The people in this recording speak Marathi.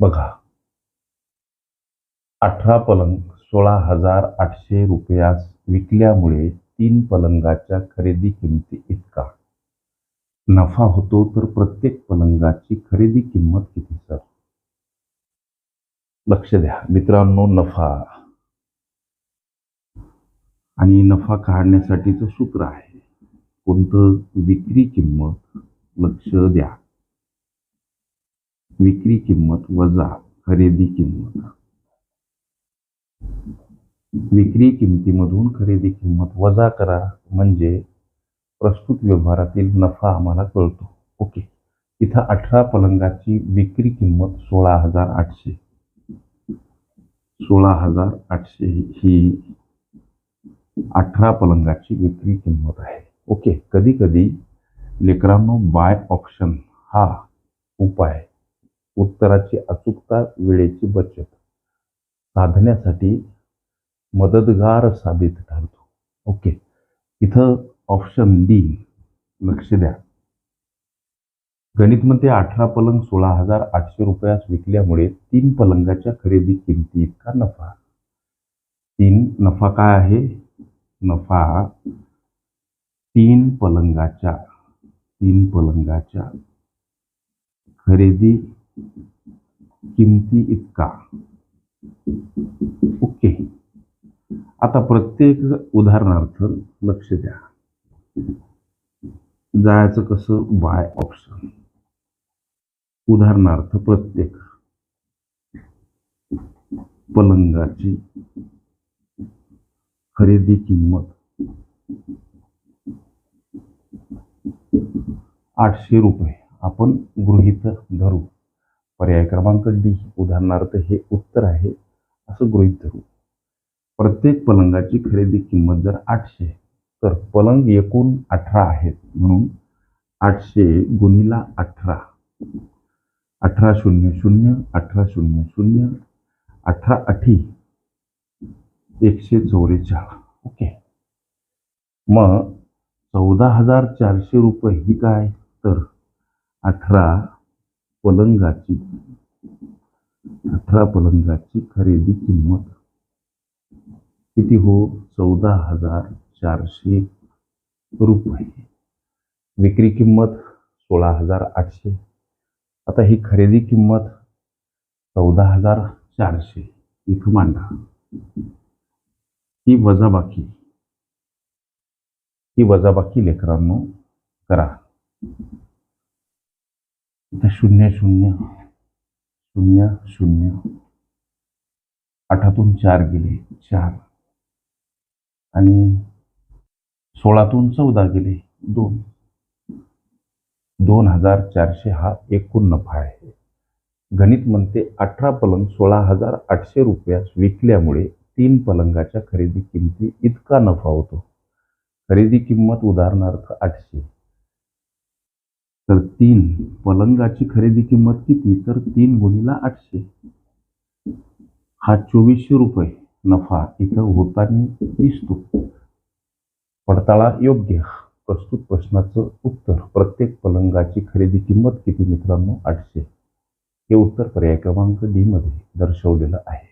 बघा. अठरा पलंग सोळा हजार आठशे रुपयास विकल्यामुळे तीन पलंगाच्या खरेदी किमती इतका. नफा होतो तर प्रत्येक पलंगाची खरेदी किंमत किती सर? लक्ष द्या. मित्रांनो नफा. आणि नफा काढण्यासाठीचं सूत्र आहे. कोणतं? विक्री किंमत. लक्ष द्या. विक्री किंमत वजा खरेदी किंमत. विक्री किमतीमधून खरेदी किंमत वजा करा म्हणजे प्रस्तुत व्यवहारातील नफा आम्हाला कळतो. ओके. इथं अठरा पलंगाची विक्री किंमत सोळा हजार आठशे. सोळा हजार आठशे ही अठरा पलंगाची विक्री किंमत आहे. ओके. कधी कधी लेकरांनो बाय ऑप्शन हा उपाय उत्तराची अचूकता वेळेची बचत. साधण्यासाठी मदतगार साबित ठरतो. ओके. इथं ऑप्शन डी लक्ष द्या. गणितमध्ये अठरा पलंग सोळा हजार आठशे रुपयास विकल्यामुळे तीन पलंगाच्या खरेदी किमती इतका नफा. तीन नफा काय आहे? नफा तीन पलंगाच्या तीन पलंगाच्या खरेदी किमती इतका. ओके. आता प्रत्येक उदाहरणार्थ लक्ष द्या. जायचं कसं? बाय ऑप्शन उदाहरणार्थ प्रत्येक पलंगाची खरेदी किंमत आठशे रुपये. आपण गृहीत धरू. पर्याय क्रमांक डी. उदाहरणार्थ हे उत्तर आहे. असं गृहीत धरू. प्रत्येक पलंगाची खरेदी किंमत जर आठशे तर पलंग एकूण अठरा आहेत म्हणून आठशे गुणिला अठरा. अठरा शून्य शून्य अठरा शून्य शून्य अठरा अठी एकशे चौवेचाळीस ओके. मग चौदा हजार चारशे रुपये ही काय? तर अठरा पलंगाची. अठरा पलंगाची खरेदी किंमत. किती हो? चौदा हजार चारशे रुपये. विक्री किंमत सोळा हजार आठशे. आता ही खरेदी किंमत चौदा हजार चारशे. इथं मांडा. ही वजाबाकी. ही वजाबाकी लेकरांनो करा. शून्य शून्य शून्य शून्य. आठातून चार गेले चार. आणि सोळातून चौदा गेले दोन. दोन हजार चारशे हा एकूण नफा आहे. गणित म्हणते अठरा पलंग सोळा हजार आठशे रुपयास विकल्यामुळे तीन पलंगाच्या खरेदी किमती इतका नफा होतो. खरेदी किंमत उदाहरणार्थ आठशे. तर तीन. पलंगाची खरेदी किंमत किती? तर तीन गुणीला आठशे. हा चोवीसशे रुपये नफा इथं होताना दिसतो. पडताळा योग्य. प्रस्तुत प्रश्नाचं उत्तर. प्रत्येक पलंगाची खरेदी किंमत किती मित्रांनो? आठशे. हे उत्तर पर्याय क्रमांक डी मध्ये दर्शवलेलं आहे.